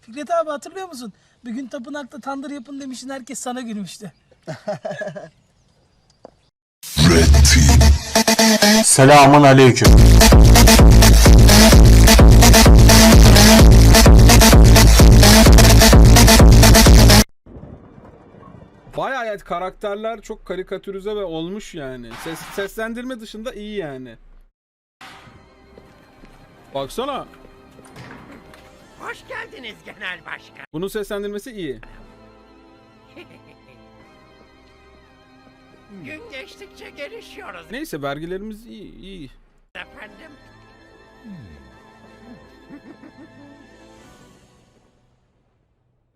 Fikret abi hatırlıyor musun? Bir gün tapınakta tandır yapın demiştin herkes sana gülmüştü. Selamun aleyküm. Bayağı evet, karakterler çok karikatürize ve olmuş yani. Ses, seslendirme dışında iyi yani. Baksana. Hoş geldiniz Genel Başkan. Bunun seslendirmesi iyi. Gün geçtikçe gelişiyoruz Neyse vergilerimiz iyi. iyi. efendim.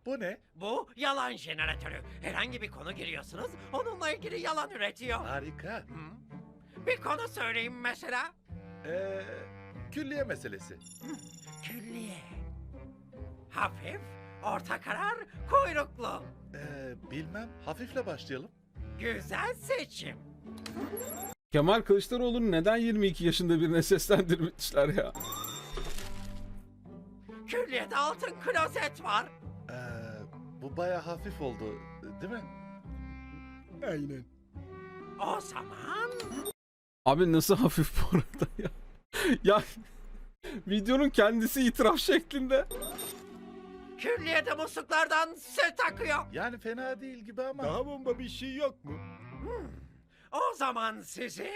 Bu ne? Bu yalan jeneratörü. Herhangi bir konu giriyorsunuz, onunla ilgili yalan üretiyor. Harika. Hı? Bir konu söyleyeyim mesela. Ee, külliye meselesi. Külliye. Hafif, orta karar, kuyruklu. Ee, bilmem. Hafifle başlayalım. Güzel seçim. Kemal Kılıçdaroğlu'nu neden 22 yaşında birine seslendirmişler ya? Külliyede altın klozet var. Ee, bu baya hafif oldu. Değil mi? Aynen. O zaman Abi nasıl hafif bu arada ya? ya videonun kendisi itiraf şeklinde. Külliyede musluklardan süt akıyor. Yani fena değil gibi ama. Daha bomba bir şey yok mu? O zaman sizi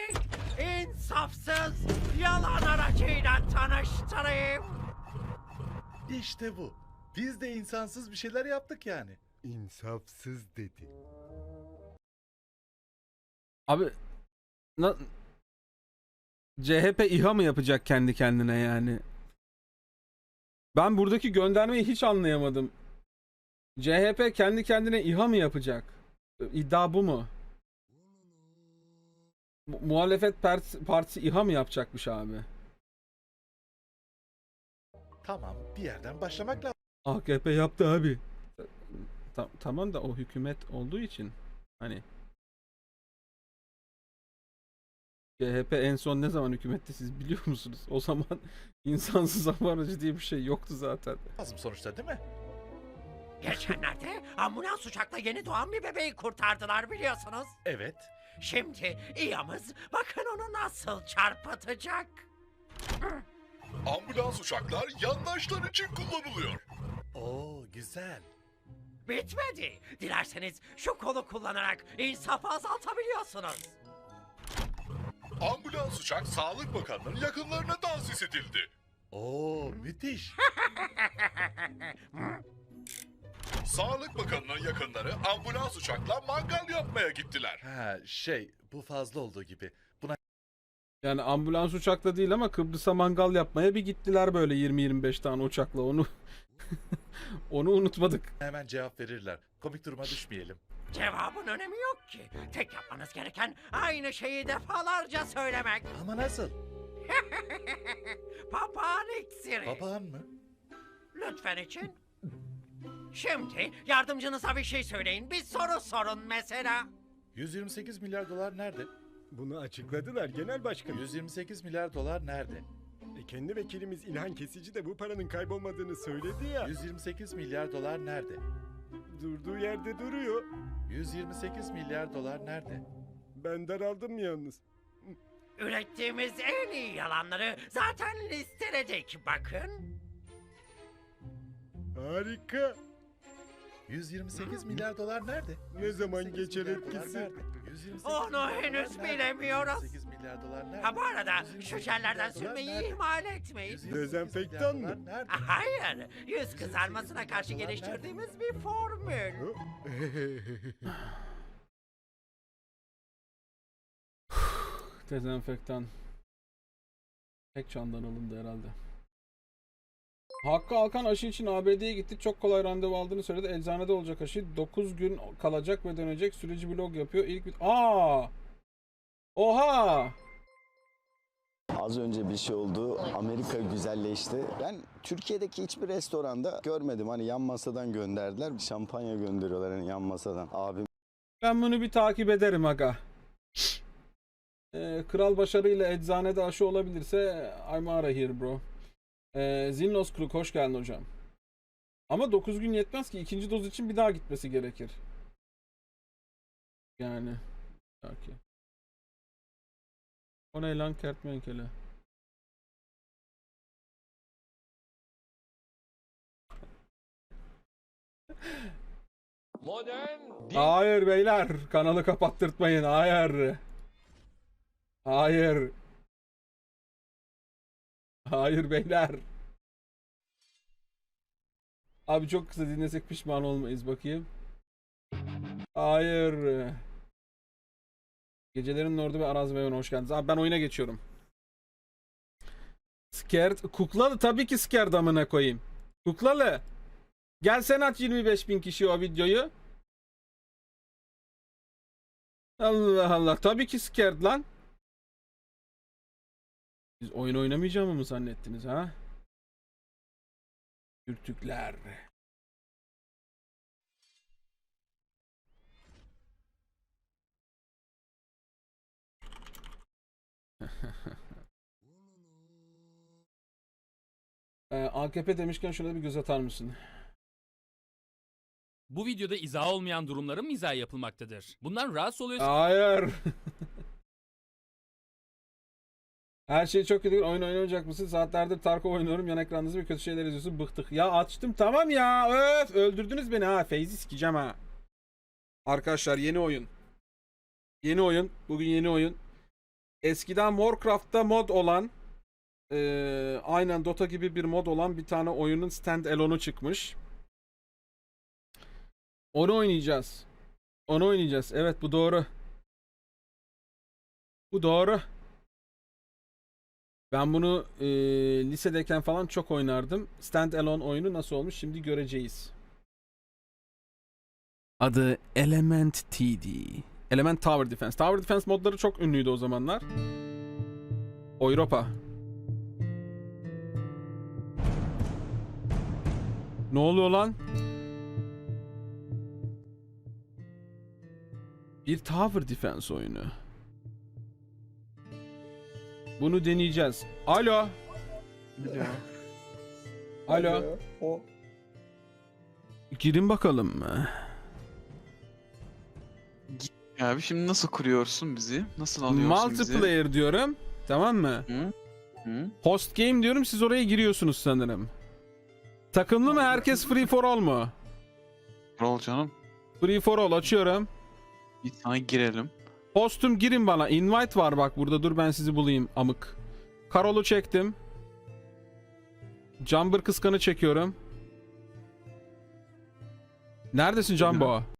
insafsız yalan aracıyla tanıştırayım. İşte bu. Biz de insansız bir şeyler yaptık yani. İnsafsız dedi. Abi na- CHP İHA mı yapacak kendi kendine yani? Ben buradaki göndermeyi hiç anlayamadım. CHP kendi kendine İHA mı yapacak? İddia bu mu? Mu- muhalefet partisi, partisi İHA mı yapacakmış abi? Tamam bir yerden başlamak lazım. AKP yaptı abi. Ta- tamam da o hükümet olduğu için hani CHP en son ne zaman hükümette siz biliyor musunuz? O zaman insansız hava aracı diye bir şey yoktu zaten. Lazım sonuçta değil mi? Geçenlerde ambulans uçakla yeni doğan bir bebeği kurtardılar biliyorsunuz. Evet. Şimdi İyamız bakın onu nasıl çarpıtacak. Ambulans uçaklar yandaşlar için kullanılıyor. Oo güzel. Bitmedi. Dilerseniz şu kolu kullanarak insafı azaltabiliyorsunuz. Ambulans uçak Sağlık Bakanlığı'nın yakınlarına tahsis edildi. Oo müthiş. Sağlık Bakanlığı'nın yakınları ambulans uçakla mangal yapmaya gittiler. Ha şey bu fazla olduğu gibi. Buna Yani ambulans uçakla değil ama Kıbrıs'a mangal yapmaya bir gittiler böyle 20-25 tane uçakla onu onu unutmadık. hemen cevap verirler. Komik duruma düşmeyelim. Cevabın önemi yok ki. Tek yapmanız gereken aynı şeyi defalarca söylemek. Ama nasıl? Papağan iksiri. Papağan mı? Lütfen için. Şimdi yardımcınıza bir şey söyleyin. Bir soru sorun mesela. 128 milyar dolar nerede? Bunu açıkladılar genel başkanım. 128 milyar dolar nerede? E, kendi vekilimiz İlhan Kesici de bu paranın kaybolmadığını söyledi ya. 128 milyar dolar nerede? Durduğu yerde duruyor. 128 milyar dolar nerede? Ben daraldım yalnız. Ürettiğimiz en iyi yalanları zaten listeledik bakın. Harika. 128 milyar dolar nerede? Ne zaman 128 geçer etkisi? nerede? 128 Onu henüz nerede? bilemiyoruz. 128 milyar dolar nerede? Ha bu arada 128 şu jellerden dolar sürmeyi nerede? ihmal etmeyin. 128 Dezenfektan mı? nerede? Hayır, yüz kızarmasına karşı geliştirdiğimiz bir formül. Dezenfektan. Tek çandan alındı herhalde. Hakkı Alkan aşı için ABD'ye gitti. Çok kolay randevu aldığını söyledi. Eczanede olacak aşı. 9 gün kalacak ve dönecek. Süreci blog yapıyor. İlk bir... Aa! Oha! Az önce bir şey oldu. Amerika güzelleşti. Ben Türkiye'deki hiçbir restoranda görmedim. Hani yan masadan gönderdiler. Şampanya gönderiyorlar hani yan masadan. Abim Ben bunu bir takip ederim aga. Ee, kral başarıyla eczanede aşı olabilirse I'm out of here bro. Ee, Zinnos Kruk hoş geldin hocam. Ama 9 gün yetmez ki. ikinci doz için bir daha gitmesi gerekir. Yani. Belki. O ne lan kertmenkele? Hayır beyler. Kanalı kapattırtmayın. Hayır. Hayır. Hayır beyler. Abi çok kısa dinlesek pişman olmayız bakayım. Hayır. Gecelerin Ordu ve Araz ve hoş geldiniz. Abi ben oyuna geçiyorum. Scared. Kuklalı tabii ki scared amına koyayım. Kuklalı. Gel sen aç 25 bin kişi o videoyu. Allah Allah. Tabii ki scared lan. Siz oyun oynamayacağımı mı zannettiniz ha? Türkler. Ee, AKP demişken şuna bir göz atar mısın? Bu videoda izah olmayan durumların mizah yapılmaktadır. Bundan rahatsız oluyorsan Hayır. Her şey çok kötü. Oyun oynamayacak mısın? Saatlerdir Tarkov oynuyorum. Yan ekrandasın ve kötü şeyler izliyorsun. Bıktık. Ya açtım tamam ya. Öf öldürdünüz beni ha. Feyzi sikeceğim ha. Arkadaşlar yeni oyun. Yeni oyun. Bugün yeni oyun. Eskiden Warcraft'ta mod olan eee, aynen Dota gibi bir mod olan bir tane oyunun stand-alone'u çıkmış. Onu oynayacağız. Onu oynayacağız. Evet bu doğru. Bu doğru. Ben bunu e, lisedeyken falan çok oynardım. Standalone oyunu nasıl olmuş şimdi göreceğiz. Adı Element TD. Element Tower Defense. Tower Defense modları çok ünlüydü o zamanlar. Avrupa. Ne oluyor lan? Bir Tower Defense oyunu. Bunu deneyeceğiz. Alo. Alo. Girin bakalım mı? Abi şimdi nasıl kuruyorsun bizi? Nasıl alıyorsun bizi? Multiplayer diyorum. Tamam mı? Hı? Hı? Host game diyorum siz oraya giriyorsunuz sanırım. Takımlı mı herkes free for all mu? Rol canım. Free for all açıyorum. Bir sana girelim. Hostum girin bana. Invite var bak burada dur ben sizi bulayım amık. Karol'u çektim. Jumper kıskanı çekiyorum. Neredesin Jumbo?